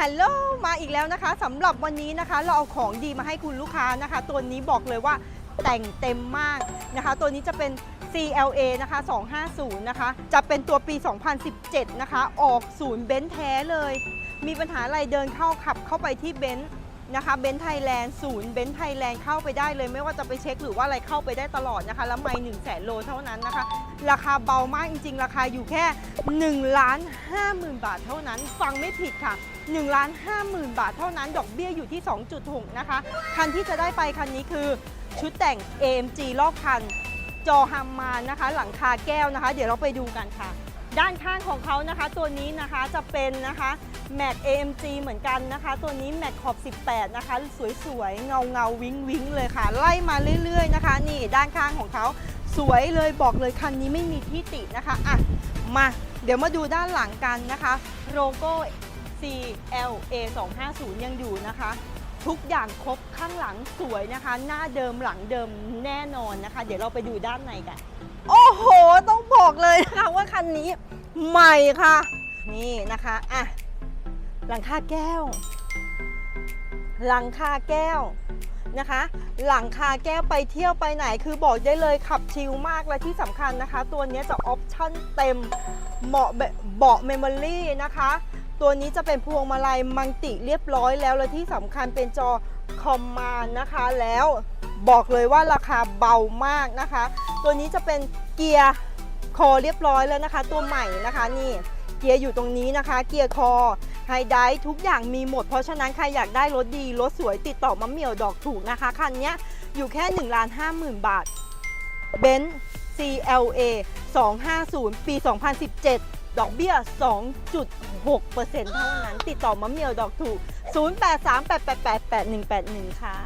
ฮัลโหลมาอีกแล้วนะคะสำหรับวันนี้นะคะ เราเอาของดีมาให้คุณลูกค้านะคะ ตัวนี้บอกเลยว่าแต่งเต็มมากนะคะ ตัวนี้จะเป็น CLA นะคะ 250 นะคะ จะเป็นตัวปี 2017 นะคะ ออกศูนย์เบนซ์แท้เลย มีปัญหาอะไรเดินเข้าขับเข้าไปที่เบนซ์นะคะเบนซ์ไทยแลนด์ศูนย์เบนซ์ไทยแลนด์เข้าไปได้เลย ไม่ว่าจะไปเช็คหรือว่าอะไรเข้าไปได้ตลอดนะคะ แล้วไม่1 0 0 0 0แสนโลเท่านั้นนะคะ ราคาเบามากจริง ๆ ราคาอยู่แค่1ล้าน5หมื่นบาทเท่านั้น ฟังไม่ผิดค่ะ 1ล้าน5หมื่นบาทเท่านั้น ดอกเบี้ยอยู่ที่ 2.6 นะคะ คันที่จะได้ไปคันนี้คือชุดแต่ง AMG รอบคัน จอฮัมมานนะคะ หลังคาแก้วนะคะ เดี๋ยวเราไปดูกันค่ะ ด้านข้างของเขานะคะ ตัวนี้นะคะจะเป็นนะคะแม็ก AMG เหมือนกันนะคะ ตัวนี้แม็กขอบ 18 นะคะ สวยๆ เงาเงาวิงวิงเลยค่ะ ไล่มาเรื่อยๆนะคะ นี่ด้านข้างของเขาสวยเลยบอกเลยคันนี้ไม่มีที่ตินะคะอะมาเดี๋ยวมาดูด้านหลังกันนะคะโลโก้ CLA 250ยังอยู่นะคะ ทุกอย่างครบข้างหลังสวยนะคะ หน้าเดิมหลังเดิมแน่นอนนะคะ เดี๋ยวเราไปดูด้านในกัน โอ้โห ต้องบอกเลยนะคะว่าคันนี้ใหม่ค่ะ นี่นะคะอะหลังคาแก้ว หลังคาแก้วนะคะ หลังคาแก้วไปเที่ยวไปไหนคือบอกได้เลยขับชิลมากและที่สำคัญนะคะ ตัวนี้จะออปชั่นเต็มเหมาะแบบเบาะเมมโมรี่นะคะ ตัวนี้จะเป็นพวงมาลัยมังติเรียบร้อยแล้วและที่สำคัญเป็นจอคอมมานนะคะแล้วบอกเลยว่าราคาเบามากนะคะ ตัวนี้จะเป็นเกียร์คอเรียบร้อยแล้วนะคะ ตัวใหม่นะคะนี่เกียร์อยู่ตรงนี้นะคะ เกียร์คอไฮไดท์ทุกอย่างมีหมด เพราะฉะนั้นใครอยากได้รถดี รถสวยติดต่อมะเหมี่ยวดอกถูกนะคะ คันนี้อยู่แค่1นึ่งล้านห้าหมื่นบาทเบนซ์ CLA 250 ปี 2017 ดอกเบี้ย 2.6%เท่านั้น ติดต่อมะเมียวดอกถูก 0838888181 ค่ะ